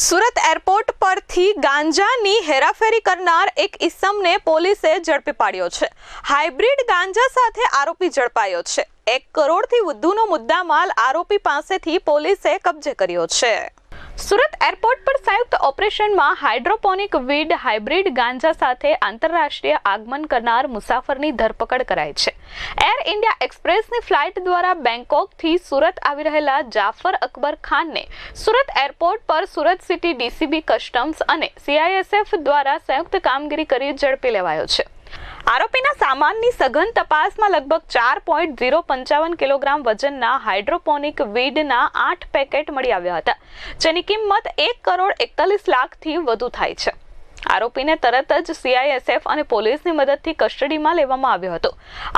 Surat airport પરથી ગાંજાની હેરાફેરી કરનાર એક ઇસમને પોલીસે ઝડપી પાડ્યો છે. હાઇબ્રિડ ગાંજા સાથે આરોપી ઝડપાયો છે. એક કરોડથી વધુનો મુદ્દામાલ આરોપી પાસેથી પોલીસે કબજે કર્યો છે. સુરત એરપોર્ટ પર સંયુક્ત ઓપરેશનમાં હાઇડ્રોપોનિક વીડ હાઇબ્રિડ ગાંજા સાથે આંતરરાષ્ટ્રીય આગમન કરનાર મુસાફરની ધરપકડ કરાઈ છે. એર ઇન્ડિયા એક્સપ્રેસની ફ્લાઇટ દ્વારા બેંકોકથી સુરત આવી રહેલા જાફર અકબર ખાનને સુરત એરપોર્ટ પર સુરત સિટી ડીસીબી કસ્ટમ્સ અને સીઆઈએસએફ દ્વારા સંયુક્ત કામગીરી કરી ઝડપી લેવાયો છે. આરોપીના સામાનની સઘન તપાસમાં લગભગ ચાર પોઈન્ટ ઝીરો પંચાવન કિલોગ્રામ વજનના હાઇડ્રોપોનિક વીડના આઠ પેકેટ મળી આવ્યા હતા, જેની કિંમત એક કરોડ એકતાલીસ લાખથી વધુ થાય છે. આરોપીને તરત જ સીઆઈએસએફ અને પોલીસની મદદથી કસ્ટડીમાં લેવામાં આવ્યો હતો.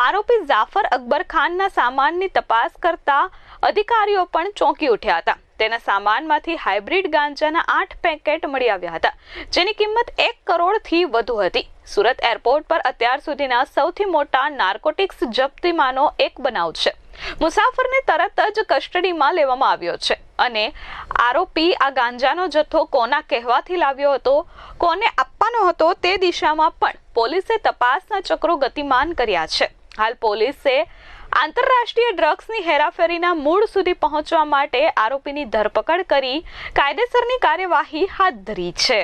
આરોપી જાફર અકબર ખાનના સામાનની તપાસ કરતા અધિકારીઓ પણ ચોંકી ઉઠ્યા હતા. તેના સામાનમાંથી હાઇબ્રિડ ગાંજાના આઠ પેકેટ મળી આવ્યા હતા, જેની કિંમત એક કરોડથી વધુ હતી. સુરત એરપોર્ટ પર અત્યાર સુધીના સૌથી મોટા નાર્કોટિક્સ જપ્તીમાંનો એક બનાવ છે. મુસાફરને તરત જ કસ્ટડીમાં લેવામાં આવ્યો છે અને આરોપી આ ગાંજાનો જથ્થો કોના કહેવાથી લાવ્યો હતો, કોને આપવાનો હતો તે દિશામાં પણ પોલીસે તપાસના ચક્રો ગતિમાન કર્યા છે. હાલ પોલીસે આંતરરાષ્ટ્રીય ડ્રગ્સની હેરાફેરીના મૂળ સુધી પહોંચવા માટે આરોપીની ધરપકડ કરી કાયદેસરની કાર્યવાહી હાથ ધરી છે.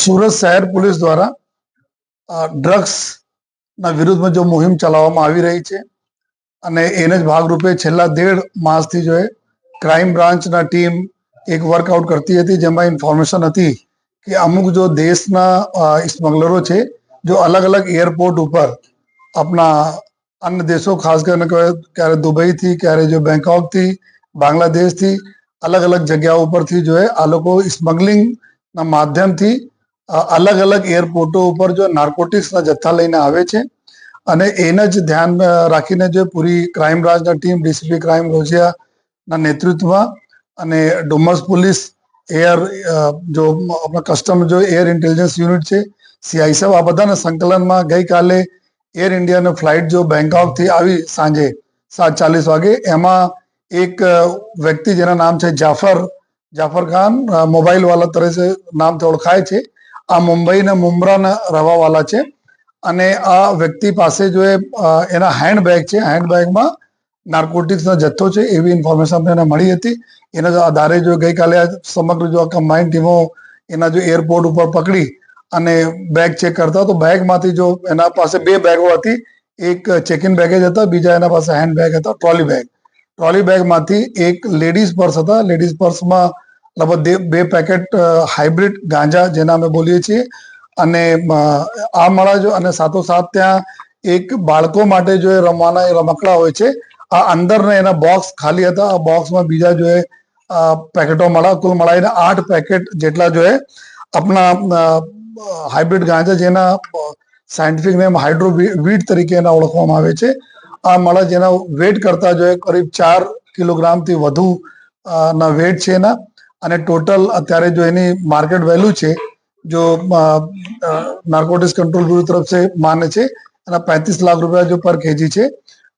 સુરત શહેર પોલીસ દ્વારા ડ્રગ્સ ડ્રગ્સના વિરુદ્ધમાં જો મુહિમ ચલાવવામાં આવી રહી છે અને એને જ ભાગરૂપે છેલ્લા દેઢ માસથી જો ક્રાઇમ બ્રાન્ચના ટીમ એક વર્કઆઉટ કરતી હતી જેમાં ઇન્ફોર્મેશન હતી કે અમુક જો દેશના સ્મગલરો છે, જો અલગ અલગ એરપોર્ટ ઉપર આપણા અન્ય દેશો, ખાસ કરીને ક્યારે દુબઈથી ક્યારે જો બેંકોકથી બાંગ્લાદેશથી અલગ અલગ જગ્યાઓ ઉપરથી જો આ લોકો સ્મગલિંગના માધ્યમથી અલગ અલગ એરપોર્ટો ઉપર જો નાર્કોટિક્સના જથ્થા લઈને આવે છે. અને એને જ ધ્યાન રાખીને જો પૂરી ક્રાઇમ બ્રાન્ચના ટીમ ડીસીપી ક્રાઇમ રોજિયાના નેતૃત્વમાં અને ડુમસ પોલીસ એર જો આપણા કસ્ટમ જો એર ઇન્ટેલિજન્સ યુનિટ છે સીઆઈસએફ આ બધાના સંકલનમાં ગઈકાલે એર ઇન્ડિયાની ફ્લાઇટ જો બેંકોકથી આવી સાંજે સાત ચાલીસ વાગે, એમાં એક વ્યક્તિ જેના નામ છે જાફર જાફર ખાન મોબાઈલ વાલા તરીકે નામથી ઓળખાય છે. આ મુંબઈના મુંબ્રાના રહેવાવાળા છે. અને આ વ્યક્તિ પાસે જો એના હેન્ડબેગ છે હેન્ડબેગમાં નાર્કોટિક્સનો જથ્થો છે, એવી ઇન્ફોર્મેશન એને મળી હતી. એના આધારે જો ગઈકાલે સમગ્ર જો કમ્બાઇન્ડ ટીમો એના જો એરપોર્ટ ઉપર પકડી અને બેગ ચેક કરતા તો બેગમાંથી જો એના પાસે બે બેગો હતી, એક ચેકિન બેગેજ હતા, બીજા એના પાસે હેન્ડ બેગ હતા ટ્રોલી બેગ ટ્રોલી બેગમાંથી એક લેડીઝ પર્સ હતા. લેડીઝ પર્સમાં લગભગ બે- પેકેટ હાઇબ્રિડ ગાંજા જેના અમે બોલીએ છીએ. અને આ મળા જો, અને સાથોસાથ ત્યાં એક બાળકો માટે જો એ રમવાના, એ રમકડા હોય છે, આ અંદરના એના બોક્સ ખાલી હતા. આ બોક્સમાં બીજા જો એ પેકેટો મળ્યા. કુલ મળાઈને આઠ પેકેટ જેટલા જો એ આપણા હાઇબ્રિડ ગાંજા જેના સાયન્ટિફિક નેમ હાઇડ્રોવીટ તરીકે એના ઓળખવામાં આવે છે. આ માળા જેના વેટ કરતા જોઈએ, કરીબ ચાર કિલોગ્રામથી વધુ ના વેટ છે એના. અને ટોટલ અત્યારે જો એની માર્કેટ વેલ્યુ છે, જો નાર્કોટિક્સ કંટ્રોલ બ્યુરો તરફ માને છે, એના પાંત્રીસ લાખ રૂપિયા જો પર કેજી છે,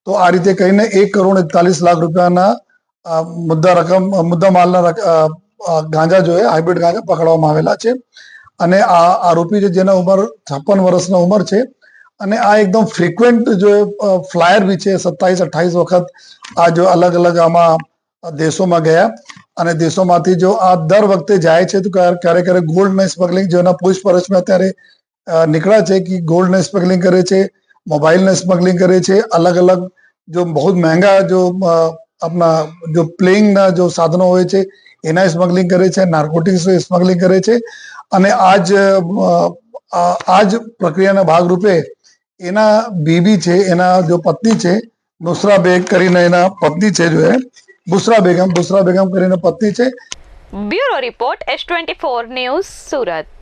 તો આ રીતે કહીને એક કરોડ એકતાલીસ લાખ રૂપિયાના મુદ્દા રકમ મુદ્દા માલના ગાંજા જોઈએ હાઇબ્રિડ ગાંજા પકડવામાં આવેલા છે. અને આ આરોપી છે, જેના ઉંમર છપ્પન વર્ષના ઉંમર છે. અને આ એકદમ ફ્રિકવન્ટ જો ફ્લાયર બી છે, સત્તાવીસ, અઠ્ઠાવીસ વખત આ જો અલગ અલગ આમાં દેશોમાં ગયા. અને દેશોમાંથી જો આ દર વખતે જાય છે, તો ક્યારે ક્યારેક ગોલ્ડ ને સ્મગલિંગ જેના પૂછપરછમાં અત્યારે નીકળ્યા છે કે ગોલ્ડને સ્મગલિંગ કરે છે મોબાઈલને સ્મગલિંગ કરે છે, અલગ અલગ જો બહુ મહેંગા જો આપણા જો પ્લેઇંગના જો સાધનો હોય છે, એના સ્મગલિંગ કરે છે, નાર્કોટિક્સ સ્મગલિંગ કરે છે અને આજ જ આ આ જ પ્રક્રિયાના ભાગરૂપે એના બીબી છે, એના જો પત્ની છે, નુસરા બેગ કરીને એના પત્ની છે, જો એ, બુસરા બેગમ બુસરા બેગમ કરીને પત્ની છે. Bureau report S twenty four news Surat.